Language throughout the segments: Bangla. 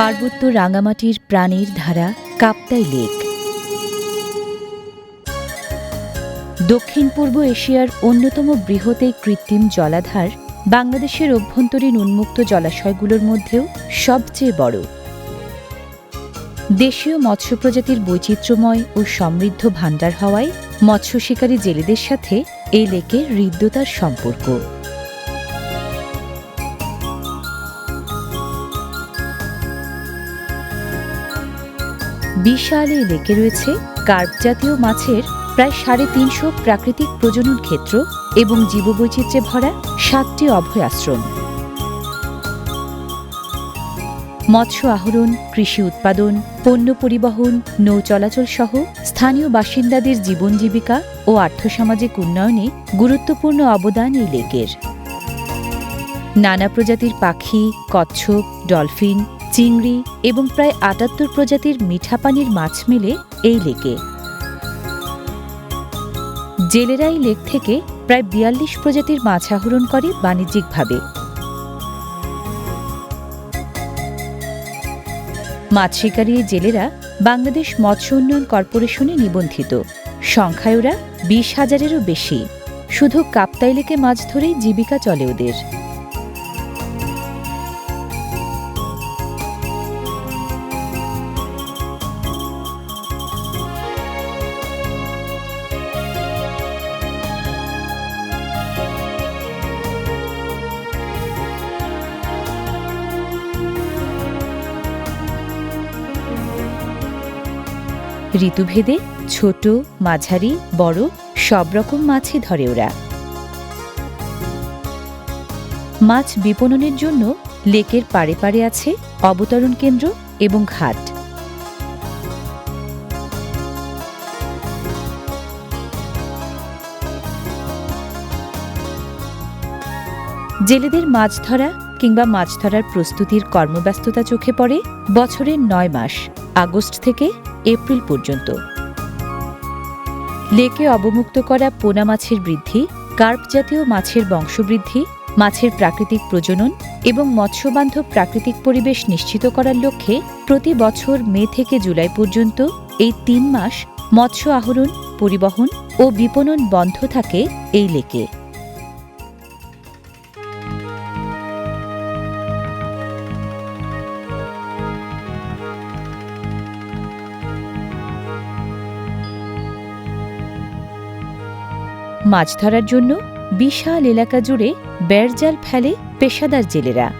পার্বত্য রাঙামাটির প্রাণীর ধারা, কাপ্তাই লেক। দক্ষিণ পূর্ব এশিয়ার অন্যতম বৃহৎ এই কৃত্রিম জলাধার বাংলাদেশের অভ্যন্তরীণ উন্মুক্ত জলাশয়গুলোর মধ্যেও সবচেয়ে বড়। দেশীয় মৎস্য প্রজাতির বৈচিত্র্যময় ও সমৃদ্ধ ভাণ্ডার হওয়ায় মৎস্য শিকারী জেলেদের সাথে এই লেকের হৃদ্যতার সম্পর্ক। বিশাল এই লেকে রয়েছে কার্প জাতীয় মাছের প্রায় সাড়ে তিনশো প্রাকৃতিক প্রজনন ক্ষেত্র এবং জীববৈচিত্র্যে ভরা সাতটি অভয় আশ্রম। মৎস্য আহরণ, কৃষি উৎপাদন, পণ্য পরিবহন, নৌ চলাচল সহ স্থানীয় বাসিন্দাদের জীবন জীবিকা ও আর্থসামাজিক উন্নয়নে গুরুত্বপূর্ণ অবদান এই লেকের। নানা প্রজাতির পাখি, কচ্ছপ, ডলফিন চিংড়ি এবং প্রায় আটাত্তর প্রজাতির মিঠা পানির মাছ মেলে এই লেকে। জেলেরা এই লেক থেকে প্রায় বিয়াল্লিশ প্রজাতির মাছ আহরণ করে বাণিজ্যিকভাবে। মাছ শিকারী জেলেরা বাংলাদেশ মৎস্য উন্নয়ন কর্পোরেশনে নিবন্ধিত। সংখ্যায় ওরা বিশ হাজারেরও বেশি। শুধু কাপ্তাই লেকে মাছ ধরেই জীবিকা চলে ওদের। ঋতুভেদে, ছোট, মাঝারি, বড়, সব রকম মাছই ধরে ওরা। মাছ বিপণনের জন্য লেকের পাড়ে পাড়ে আছে অবতরণ কেন্দ্র এবং ঘাট। জেলেদের মাছ ধরা কিংবা মাছ ধরার প্রস্তুতির কর্মব্যস্ততা চোখে পড়ে বছরের নয় মাস, আগস্ট থেকে এপ্রিল পর্যন্ত। লেকে অবমুক্ত করা পোনা মাছের বৃদ্ধি, কার্প জাতীয় মাছের বংশবৃদ্ধি, মাছের প্রাকৃতিক প্রজনন এবং মৎস্যবান্ধব প্রাকৃতিক পরিবেশ নিশ্চিত করার লক্ষ্যে প্রতি বছর মে থেকে জুলাই পর্যন্ত এই তিন মাস মৎস্য আহরণ, পরিবহন ও বিপণন বন্ধ থাকে এই লেকে। মাছ ধরার জন্য বিশাল এলাকা জুড়ে বেড়জাল ফেলে পেশাদার জেলেরা।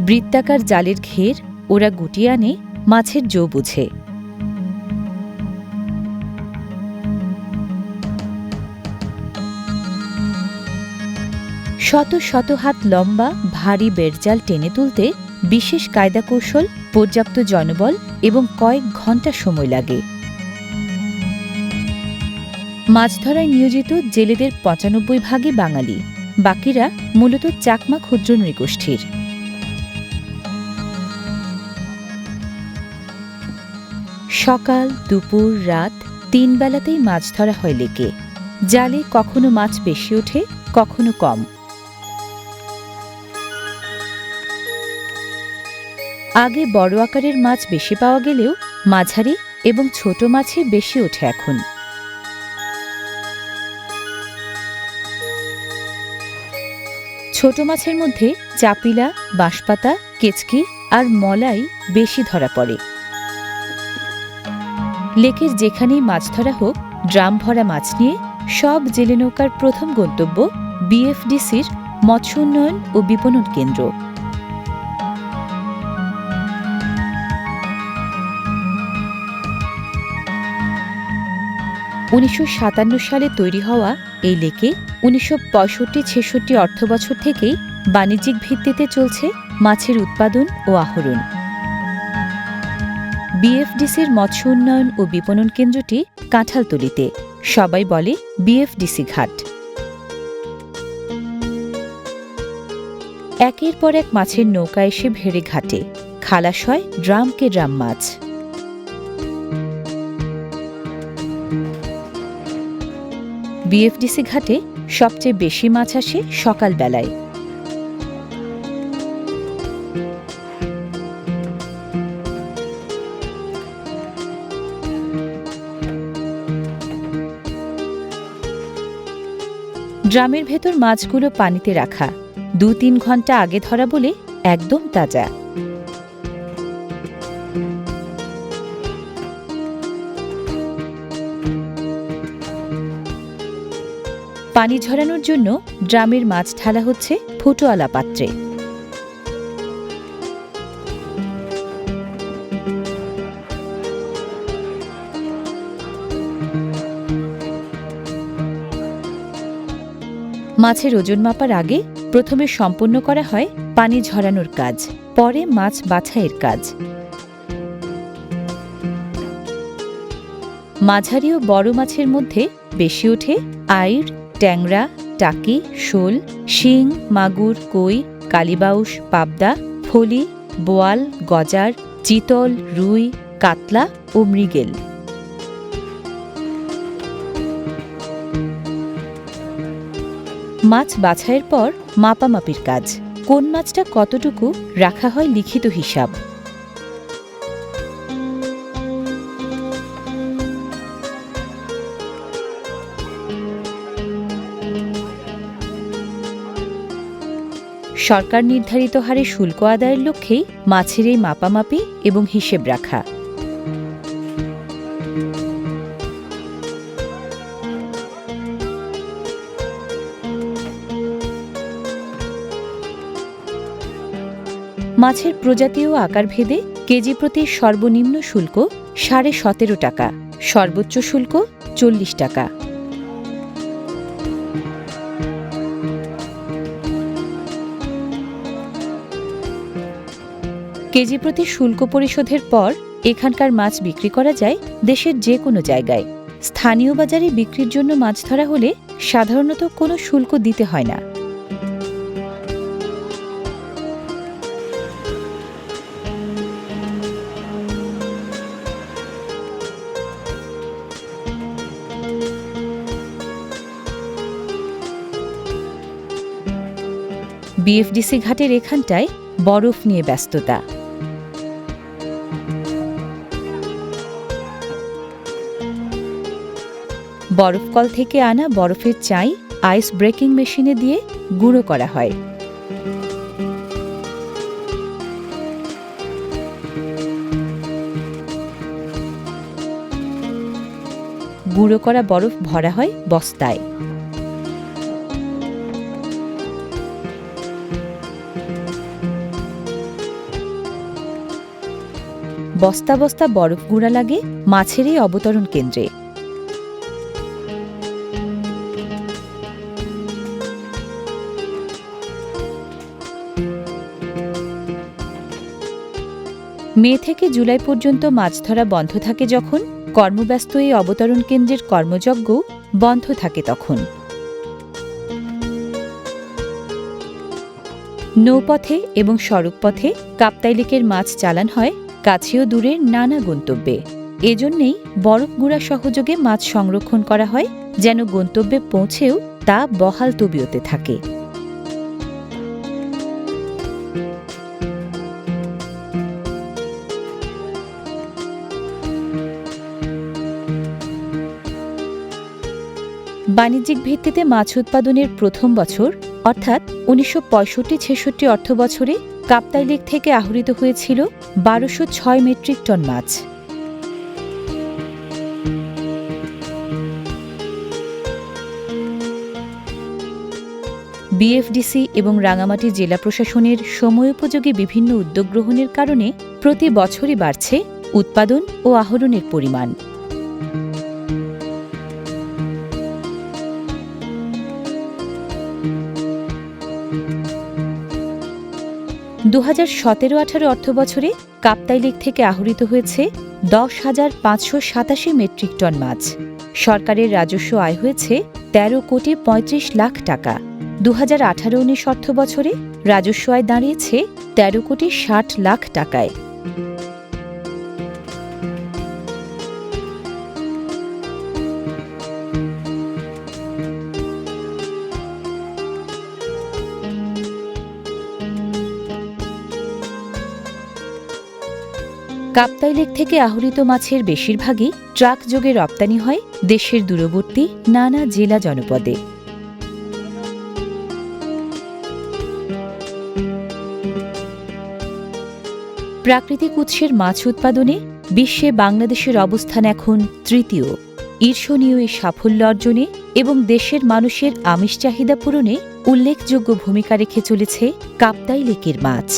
বৃত্তাকার জালের ঘের ওরা গুটিয়ে আনে, মাছের জো বুঝে। শত শত হাত লম্বা, ভারী বেড়জাল টেনে তুলতে বিশেষ কায়দা কৌশল পর্যাপ্ত জনবল এবং কয়েক ঘণ্টা সময় লাগে। মাছ ধরায় নিয়োজিত জেলেদের পঁচানব্বই ভাগে বাঙালি। বাকিরা মূলত চাকমা ক্ষুদ্র নৃগোষ্ঠীর। সকাল, দুপুর, রাত তিন বেলাতেই মাছ ধরা হয় লেকে। জালে কখনো মাছ বেশি ওঠে, কখনো কম। আগে বড় আকারের মাছ বেশি পাওয়া গেলেও মাঝারি এবং ছোট মাছই বেশি ওঠে এখন। ছোট মাছের মধ্যে চাপিলা, বাঁশপাতা, কেচকি আর মলাই বেশি ধরা পড়ে। লেকের যেখানেই মাছ ধরা হোক, ড্রাম ভরা মাছ নিয়ে সব জেলে নৌকার প্রথম গন্তব্য বিএফডিসির মৎস্য উন্নয়ন ও বিপণন কেন্দ্র। উনিশশো সাতান্ন সালে তৈরি হওয়া এই লেকে উনিশশো পঁয়ষট্টি ছেষট্টি অর্থবছর থেকেই বাণিজ্যিক ভিত্তিতে চলছে মাছের উৎপাদন ও আহরণ। বিএফডিসির মৎস্য উন্নয়ন ও বিপণন কেন্দ্রটি কাঁঠালতলিতে, সবাই বলে বিএফডিসি ঘাট। একের পর এক মাছের নৌকা এসে ভেড়ে ঘাটে, খালাস হয় ড্রামকে ড্রাম মাছ। বিএফডিসি ঘাটে সবচেয়ে বেশি মাছ আসে সকালবেলায়। ড্রামের ভেতর মাছগুলো পানিতে রাখা দু তিন ঘণ্টা আগে ধরা বলে একদম তাজা। পানি ঝরানোর জন্য ড্রামের মাছ ঢালা হচ্ছে ফুটোয়ালা পাত্রে। মাছের ওজন মাপার আগে প্রথমে সম্পন্ন করা হয় পানি ঝরানোর কাজ, পরে মাছ বাছাইয়ের কাজ। মাঝারি ও বড় মাছের মধ্যে বেশি ওঠে আইর ট্যাংরা, টাকি, শোল, শিং, মাগুর, কই কালিবাউস পাবদা, ফলি, বোয়াল, গজার, চিতল, রুই, কাতলা ও মৃগেল। মাছ বাছাইয়ের পর মাপামাপির কাজ। কোন মাছটা কতটুকু রাখা হয় লিখিত হিসাব। সরকার নির্ধারিত হারে শুল্ক আদায়ের লক্ষ্যেই মাছের এই মাপামাপি এবং হিসেব রাখা। মাছের প্রজাতি ও আকার ভেদে কেজি প্রতি সর্বনিম্ন শুল্ক সাড়ে সতেরো টাকা, সর্বোচ্চ শুল্ক চল্লিশ টাকা। কেজি প্রতি শুল্ক পরিশোধের পর এখানকার মাছ বিক্রি করা যায় দেশের যে কোনো জায়গায়। স্থানীয় বাজারে বিক্রির জন্য মাছ ধরা হলে সাধারণত কোনো শুল্ক দিতে হয় না। বিএফডিসি ঘাটের এখানটায় বরফ নিয়ে ব্যস্ততা। বরফকল থেকে আনা বরফের চাই আইস ব্রেকিং মেশিনে দিয়ে গুঁড়ো করা হয়। গুঁড়ো করা বরফ ভরা হয় বস্তায়। বস্তা বস্তা বরফ গুঁড়া লাগে মাছের এই অবতরণ কেন্দ্রে। মে থেকে জুলাই পর্যন্ত মাছ ধরা বন্ধ থাকে যখন, কর্মব্যস্ত এই অবতরণ কেন্দ্রের কর্মযজ্ঞ বন্ধ থাকে তখন। নৌপথে এবং সড়কপথে কাপ্তাই মাছ চালান হয় কাছেও দূরের নানা গন্তব্যে। এজন্যেই বরফ গুঁড়া সহযোগে মাছ সংরক্ষণ করা হয়, যেন গন্তব্যে পৌঁছেও তা বহাল তবিয়তে থাকে। বাণিজ্যিক ভিত্তিতে মাছ উৎপাদনের প্রথম বছর, অর্থাৎ উনিশশো পঁয়ষট্টি ছেষট্টি অর্থ বছরে কাপ্তাই লেক থেকে আহরিত হয়েছিল বারোশো ছয় মেট্রিক টন মাছ। বিএফডিসি এবং রাঙামাটি জেলা প্রশাসনের সময়োপযোগী বিভিন্ন উদ্যোগ গ্রহণের কারণে প্রতি বছরই বাড়ছে উৎপাদন ও আহরণের পরিমাণ। দু হাজার সতেরো আঠারো অর্থ বছরে কাপ্তাই লেক থেকে আহরিত হয়েছে দশ হাজার পাঁচশো সাতাশি মেট্রিক টন মাছ। সরকারের রাজস্ব আয় হয়েছে তেরো কোটি পঁয়ত্রিশ লাখ টাকা। দু হাজার আঠারো উনিশ অর্থ বছরে রাজস্ব আয় দাঁড়িয়েছে তেরো কোটি ষাট লাখ টাকায়। কাপ্তাই লেক থেকে আহরিত মাছের বেশিরভাগই ট্রাক যোগে রপ্তানি হয় দেশের দূরবর্তী নানা জেলা জনপদে। প্রাকৃতিক উৎসের মাছ উৎপাদনে বিশ্বে বাংলাদেশের অবস্থান এখন তৃতীয়। ঈর্ষণীয় এই সাফল্য অর্জনে এবং দেশের মানুষের আমিষ চাহিদা পূরণে উল্লেখযোগ্য ভূমিকা রেখে চলেছে কাপ্তাই লেকের মাছ।